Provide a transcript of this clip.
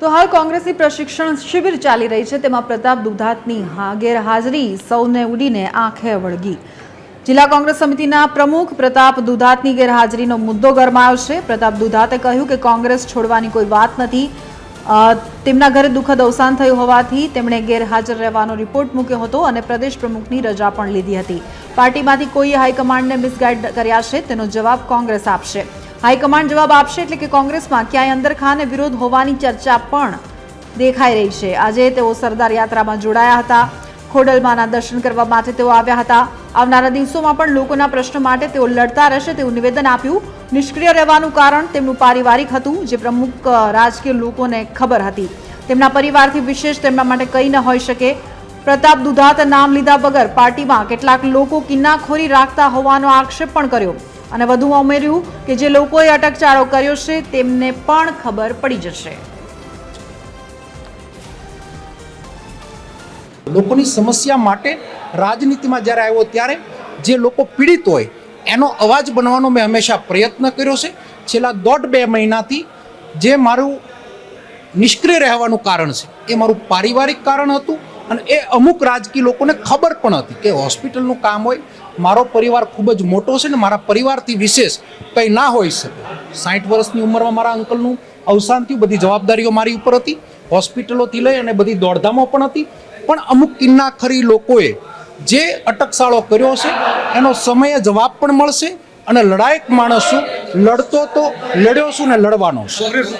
તો હાલ કોંગ્રેસની પ્રશિક્ષણ શિબિર ચાલી રહી છે. તેમાં પ્રતાપ દુધાતની ગેરહાજરી, સૌને ઉડીને આંખે વળગી. જિલ્લા કોંગ્રેસ સમિતિના પ્રમુખ પ્રતાપ દુધાતની ગેરહાજરીનો મુદ્દો ગરમાયો છે. પ્રતાપ દુધાતે કહ્યું કે કોંગ્રેસ છોડવાની કોઈ વાત નથી. તેમના ઘરે દુઃખદ અવસાન થયું હોવાથી તેમણે ગેરહાજર રહેવાનો રિપોર્ટ મૂક્યો હતો અને પ્રદેશ પ્રમુખની રજા પણ લીધી હતી. પાર્ટીમાંથી કોઈએ હાઈકમાન્ડને મિસગાઈડ કર્યા છે, તેનો જવાબ કોંગ્રેસ આપશે. હાઈકમાન્ડ જવાબ આપશે એટલે કે કોંગ્રેસમાં ક્યાંય અંદરખાને વિરોધ હોવાની ચર્ચા પણ દેખાઈ રહી છે. આજે તેઓ સરદાર યાત્રામાં જોડાયા હતા. ખોડલમાના દર્શન કરવા માટે તેઓ આવ્યા હતા. આવનારા દિવસોમાં પણ લોકોના પ્રશ્નો માટે તેઓ લડતા રહેશે તેવું નિવેદન આપ્યું. નિષ્ક્રિય રહેવાનું કારણ તેમનું પારિવારિક હતું, જે પ્રમુખ રાજકીય લોકોને ખબર હતી. તેમના પરિવારથી વિશેષ તેમના માટે કંઈ ન હોઈ શકે. પ્રતાપ દુધાત નામ લીધા વગર પાર્ટીમાં કેટલાક લોકો કિન્નાખોરી રાખતા હોવાનો આક્ષેપ પણ કર્યો. અને વધુમાં ઉમેર્યું કે જે લોકોએ અટકચાળો કર્યો છે, તેમને પણ ખબર પડી જશે. લોકોની સમસ્યા માટે રાજનીતિમાં જ્યારે આવ્યો ત્યારે જે લોકો પીડિત હોય, એનો અવાજ બનવાનો મેં હંમેશા પ્રયત્ન કર્યો છે. છેલ્લા દોઢ બે મહિનાથી જે મારું નિષ્ક્રિય રહેવાનું કારણ છે, એ મારું પારિવારિક કારણ હતું અને એ અમુક રાજકીય લોકોને ખબર પણ હતી કે હોસ્પિટલનું કામ હોય, મારો પરિવાર ખૂબ જ મોટો છે ને મારા પરિવારથી વિશેષ કંઈ ના હોઈ શકે. સાઠ વર્ષની ઉંમરમાં મારા અંકલનું અવસાન થયું, બધી જવાબદારીઓ મારી ઉપર હતી, હોસ્પિટલોથી લઈ અને બધી દોડધામો પણ હતી. પણ અમુક કિન્નાખરી લોકોએ જે અટકશાળો કર્યો છે એનો સમયે જવાબ પણ મળશે અને લડાયક માણસ છું લડતો તો લડ્યો છું ને લડવાનો છું.